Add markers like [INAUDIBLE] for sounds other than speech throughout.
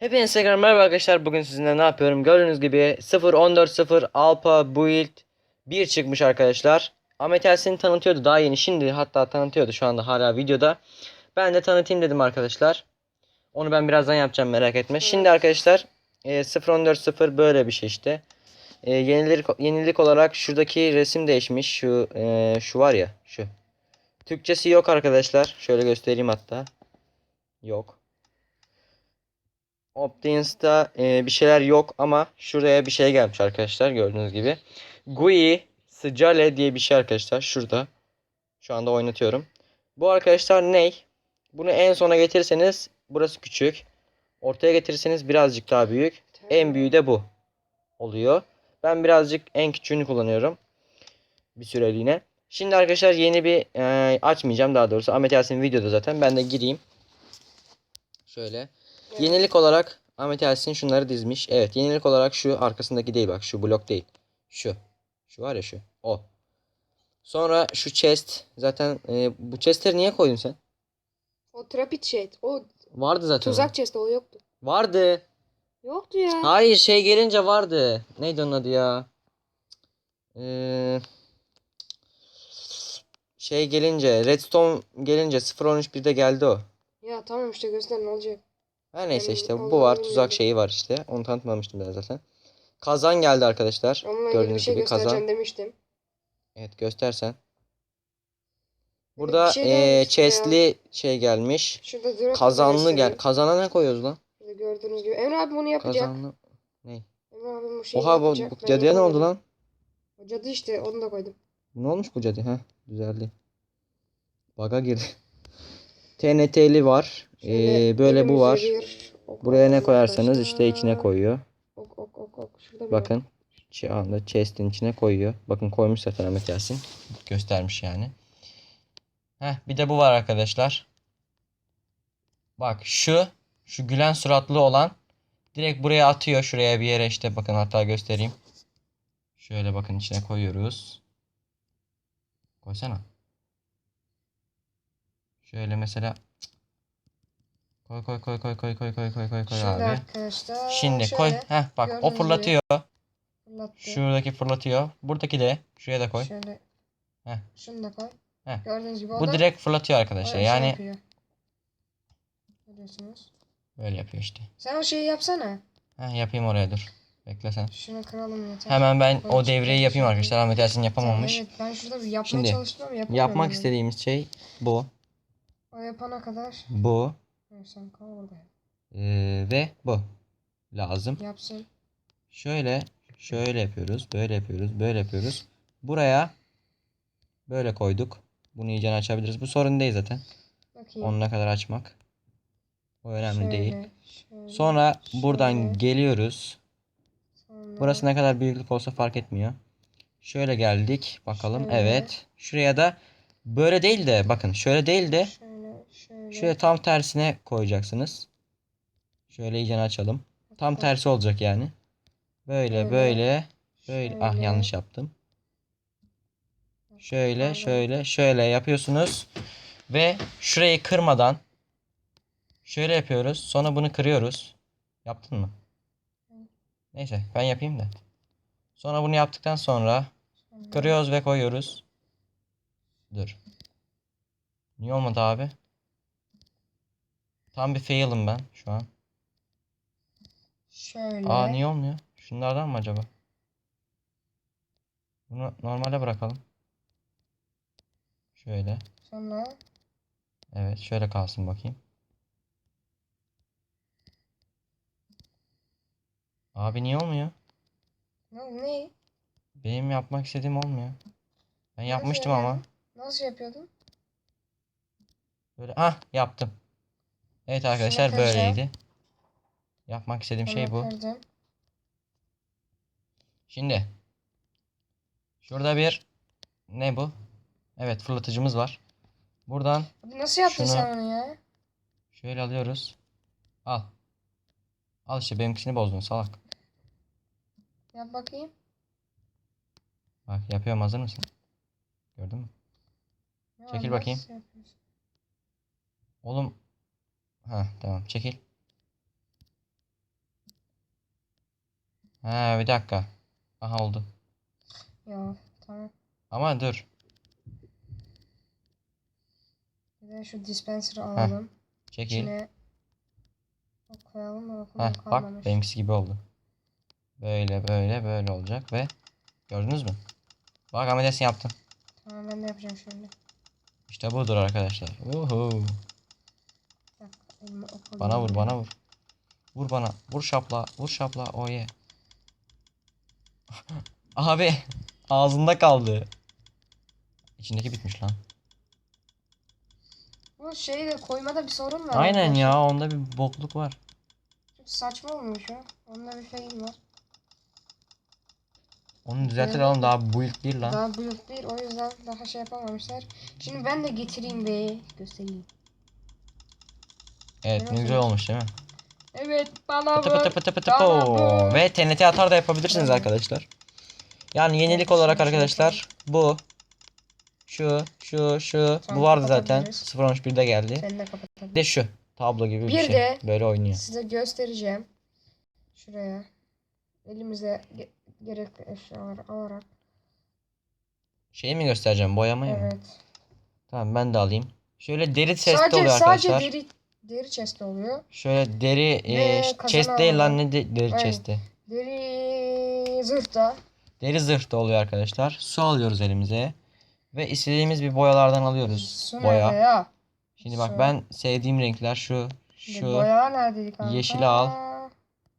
Hepinize Instagram merhaba arkadaşlar. Bugün sizinle ne yapıyorum? Gördüğünüz gibi 0.14.0 Alpha Build 1 çıkmış arkadaşlar. Ahmet Ersin tanıtıyordu daha yeni. Şimdi hatta tanıtıyordu şu anda hala videoda. Ben de tanıtayım dedim arkadaşlar. Onu ben birazdan yapacağım merak etme. Şimdi arkadaşlar e, 0.14.0 böyle bir şey işte. E, yenilik, yenilik olarak şuradaki resim değişmiş. Şu e, şu var ya şu. Türkçesi yok arkadaşlar. Şöyle göstereyim hatta. Yok. Optins'ta e, bir şeyler yok ama şuraya bir şey gelmiş arkadaşlar gördüğünüz gibi. GUI Scale diye bir şey arkadaşlar şurada. Şu anda oynatıyorum. Bu arkadaşlar ney? Bunu en sona getirirseniz burası küçük. Ortaya getirirseniz birazcık daha büyük. En büyüğü de bu oluyor. Ben birazcık en küçüğünü kullanıyorum. Bir süreliğine. Şimdi arkadaşlar yeni bir e, açmayacağım daha doğrusu. Ahmet Yasin videoda zaten. Ben de gireyim. Şöyle. Yenilik olarak Ahmet Yasin şunları dizmiş. Evet yenilik olarak şu arkasındaki değil bak şu blok değil. Şu. Şu var ya şu. O. Sonra şu chest. Zaten e, bu chestleri niye koydun sen? O trapit şey. O Vardı zaten. o. tuzak chest o yoktu. Vardı. Yoktu ya. Hayır şey gelince vardı. Neydi onun adı ya? Ee, şey gelince Redstone gelince 0.13.1'de geldi o. Ya tamam işte göster ne olacak. Her neyse işte bu var. Tuzak şeyi var işte. Onu tanıtmamıştım ben zaten. Kazan geldi arkadaşlar. Onunla ilgili bir Gördüğünüz şey gibi kazan. demiştim. Evet göstersen. bir Burada şey eee gelmişti ya. chestli şey gelmiş. Şurada drop Kazanlı gel. göstereyim. Kazana ne koyuyoruz lan? Şurada gördüğünüz gibi. Emre abi bunu yapacak. Kazanlı. Emre abi bu şeyi Oha bu, yapacak. bu Ben cadıya ne oldu lan? O cadı işte onu da koydum. Ne olmuş bu cadı? Heh düzeldi. Baga girdi. TNT'li var. Ee, böyle bu var. bir ok Buraya ne atalım koyarsanız işte içine koyuyor. Ok ok ok ok. Şurada Bakın. Şu anda chest'in içine koyuyor. Bakın koymuş zaten Ahmet Yasin. Göstermiş yani. Heh, bir de bu var arkadaşlar. Bak şu şu gülen suratlı olan direkt buraya atıyor şuraya bir yere işte bakın hatta göstereyim. Şöyle bakın içine koyuyoruz. Koysana. Şöyle mesela koy koy koy koy koy koy koy koy koy koy Şimdi abi. arkadaşlar. Şimdi şöyle koy. Heh bak o gibi fırlatıyor. fırlattı. Şuradaki fırlatıyor. Buradaki de şuraya da koy. Şöyle. Heh. Şunu da koy. Heh. Gördüğünüz gibi o Bu da direkt fırlatıyor arkadaşlar. öyle şey Yani. Görüyorsunuz. böyle yapıyor işte. Sen o şeyi yapsana. Heh, yapayım oraya dur. Bekle sen. Şunu kıralım yeter. Hemen ben o devreyi yapayım arkadaşlar. Ahmet Ersin yapamamış. Evet ben şurada bir yapmaya Şimdi, çalıştım ama yapamıyorum. Yapmak yani. istediğimiz şey bu. Yapana kadar. Bu. Evet, Sen kal orada. ee, ve bu. Lazım. Yapsın. Şöyle. Şöyle yapıyoruz. Böyle yapıyoruz. Böyle yapıyoruz. Buraya böyle koyduk. Bunu iyice açabiliriz. Bu sorun değil zaten. Bakayım. Onuna kadar açmak. O önemli Şöyle, değil. şöyle, Sonra şöyle, buradan geliyoruz. sonra Burası ne kadar büyüklük olsa fark etmiyor. Şöyle geldik. Bakalım. Şöyle. Evet. Şuraya da böyle değil de bakın şöyle değil de Şöyle şöyle. tam tersine koyacaksınız. Şöyle iyice açalım. Tam tersi olacak yani. Böyle böyle böyle ah yanlış yaptım. Şöyle şöyle şöyle yapıyorsunuz ve şurayı kırmadan şöyle yapıyoruz. Sonra bunu kırıyoruz. Yaptın mı? Neyse ben yapayım da. Sonra bunu yaptıktan sonra kırıyoruz ve koyuyoruz. Dur. Niye olmadı abi? Tam bir fail'ım ben şu an. Şöyle. Aa niye olmuyor? Şunlardan mı acaba? Bunu normale bırakalım. Şöyle. Sonra Evet şöyle kalsın bakayım. Abi niye olmuyor? ne? ne? Benim yapmak istediğim olmuyor. Ben yapmıştım yani? ama. Nasıl yapıyordun? Böyle ah yaptım. Evet arkadaşlar kıracağım. böyleydi. Yapmak istediğim şey Sonra bu. kırdım. Şimdi şurada bir ne bu? Evet fırlatıcımız var. Buradan nasıl yaptın Şunu- sen onu ya? şöyle alıyoruz. Al. Al işte benimkisini bozdun salak. Yap bakayım. Bak yapıyorum hazır mısın? Gördün mü? Ya Çekil bakayım. yapıyorsun? Oğlum. Ha tamam çekil. Ha bir dakika. Aha oldu. Ya tamam. Ama dur. Bir de şu dispenser'ı alalım. Çekil. İçine koyalım Heh, bakalım bak kalmamış. benimkisi gibi oldu. Böyle böyle böyle olacak ve gördünüz mü? Bak ameliyatını yaptım. Tamam ben de yapacağım şöyle. İşte budur arkadaşlar. Uhu. Bir dakika, elimi okuyayım. Bana vur bana vur. Vur bana. Vur şapla. Vur şapla. Oye. [LAUGHS] Abi ağzında kaldı. İçindeki bitmiş lan. Bu şeyi de koymada bir sorun var. Aynen ya onda bir bokluk var. Çok saçma olmuş o. Onda bir şey var. Onu düzeltelim oğlum daha build değil lan. Daha büyük değil o yüzden daha şey yapamamışlar. Şimdi ben de getireyim ve göstereyim. Evet ne güzel olmuş. değil mi? Evet bana Pıtı pıtı pıtı pıtı po. Ve TNT atar da yapabilirsiniz Evet. arkadaşlar. Yani yenilik Evet, olarak arkadaşlar bu şu şu şu Tamam, bu vardı zaten. kapatabiliriz. 0.13.1'de geldi. Sen de. Bir de şu tablo gibi bir, Bir şey. de- Böyle oynuyor. Size göstereceğim. Şuraya. Elimize ge- gerekli eşyalar alarak. Şeyi mi göstereceğim boyamayı mı? Evet. Tamam ben de alayım. Şöyle deri Sadece oluyor sadece arkadaşlar. deri deri chest oluyor. Şöyle deri e, chest değil lan ne de- deri chest'i. Deri zırh da. Deri zırh da oluyor arkadaşlar. Su alıyoruz elimize. Ve istediğimiz bir boyalardan alıyoruz. Su Boya. nerede ya? Şimdi bak Su. ben sevdiğim renkler şu. Şu boya neredeydi kanka? yeşili al.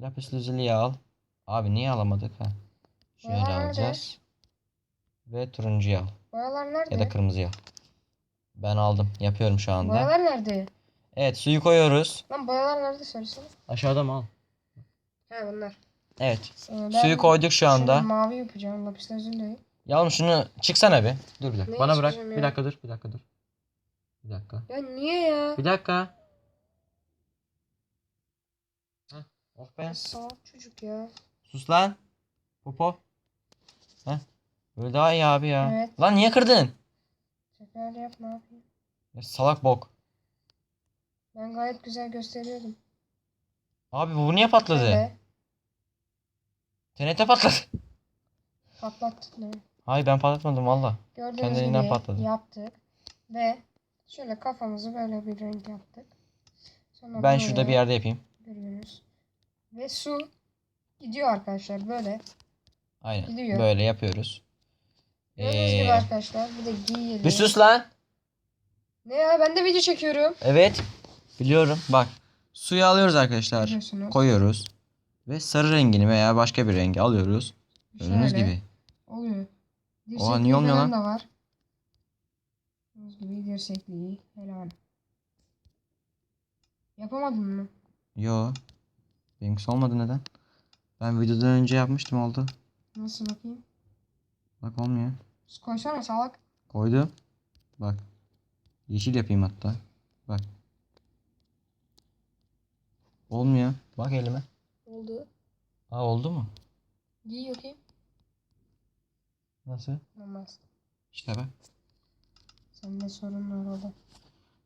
lapis lazuli al. Abi niye alamadık ha? Şöyle nerede? alacağız. Ve turuncuyu al. Boyalar nerede? Ya da kırmızıyı al. Ben aldım. Yapıyorum şu anda. Boyalar nerede? Evet suyu koyuyoruz. Lan boyalar nerede söylesene. Aşağıda mı al? He bunlar. Evet. Ee, ben Suyu koyduk şu şöyle anda. mavi yapacağım. Lapis lazuli. Yavrum şunu çıksana bir. Dur bir dakika. Neyi Bana bırak. çıkacağım Bir ya? dakika dur. Bir dakika dur. Bir dakika. Ya niye ya? Bir dakika. Heh, oh be. Salak çocuk ya. Sus lan. Popo. Heh. Böyle daha iyi abi ya. Evet. Lan niye kırdın? Tekrar yap ne yapayım? Ya salak bok. Ben gayet güzel gösteriyordum. Abi bu niye patladı? Öyle. TNT patladı. Patlattık ne? Hayır ben patlatmadım valla. Gördüğünüz Kendiliğinden gibi patladı. yaptık. Ve şöyle kafamızı böyle bir renk yaptık. Sonra Ben şurada bir yerde yapayım. görüyoruz. Ve su gidiyor arkadaşlar böyle. Aynen. Gidiyor. Böyle yapıyoruz. Gördüğünüz Ee, gibi arkadaşlar. Bir de giyelim. bir sus lan. Ne ya ben de video çekiyorum. Evet. Biliyorum. Bak. Suyu alıyoruz arkadaşlar. Biliyorsunuz. Koyuyoruz. Ve sarı rengini veya başka bir rengi alıyoruz. Gördüğünüz Şöyle gibi. Oluyor. Oha, niye olmuyor falan lan? da var. Gördüğünüz gibi dirsekliği. Helal. Yapamadın mı? Yo. Benimkisi olmadı neden? Ben videodan önce yapmıştım oldu. Nasıl bakayım? Bak olmuyor. Koysana salak. Koydum. Bak. Yeşil yapayım hatta. Bak. Olmuyor. Bak elime. Oldu. Aa oldu mu? Giy bakayım. Nasıl? Olmaz. İşte bak. Sende sorun var orada.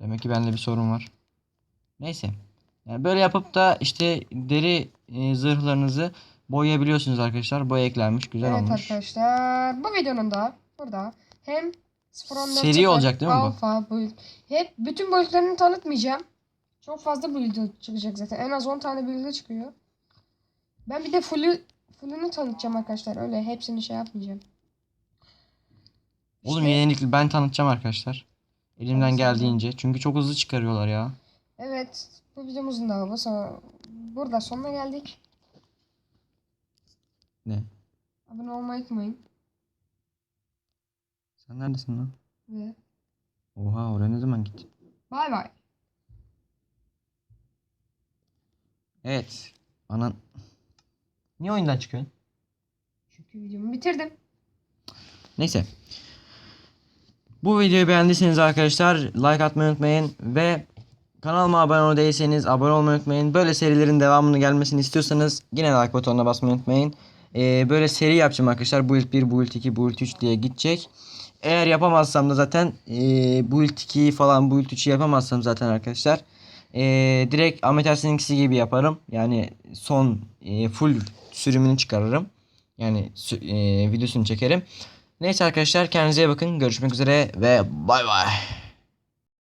Demek ki bende bir sorun var. Neyse. Yani böyle yapıp da işte deri e, zırhlarınızı boyayabiliyorsunuz arkadaşlar. Boya eklenmiş. Güzel evet olmuş. arkadaşlar bu videonun da burada hem 0.14 Seri olacak değil mi bu? Alfa build. Hep bütün boyutlarını tanıtmayacağım. Çok fazla build çıkacak zaten. En az 10 tane build çıkıyor. Ben bir de full'ü full'ünü tanıtacağım arkadaşlar. Öyle hepsini şey yapmayacağım. Oğlum İşte- yenilikli ben tanıtacağım arkadaşlar. Elimden de. geldiğince. Çünkü çok hızlı çıkarıyorlar ya. Evet. Bu videomuzun da bu sonra burada sonuna geldik. Ne? Abone olmayı unutmayın. Sen neredesin lan? Ve Oha oraya ne zaman gittin? bay bay. Evet. Anan. Niye oyundan çıkıyorsun? Çünkü videomu bitirdim. Neyse. Bu videoyu beğendiyseniz arkadaşlar like atmayı unutmayın ve kanalıma abone değilseniz abone olmayı unutmayın. Böyle serilerin devamını gelmesini istiyorsanız yine like butonuna basmayı unutmayın. Ee, böyle seri yapacağım arkadaşlar. Build 1, Build 2, Build 3 diye gidecek. Eğer yapamazsam da zaten e, Build 2'yi falan Build 3'ü yapamazsam zaten arkadaşlar Ee, direkt Ahmet Ersen'inkisi gibi yaparım. Yani son e, full sürümünü çıkarırım. Yani e, videosunu çekerim. Neyse arkadaşlar kendinize iyi bakın. Görüşmek üzere ve bay bay.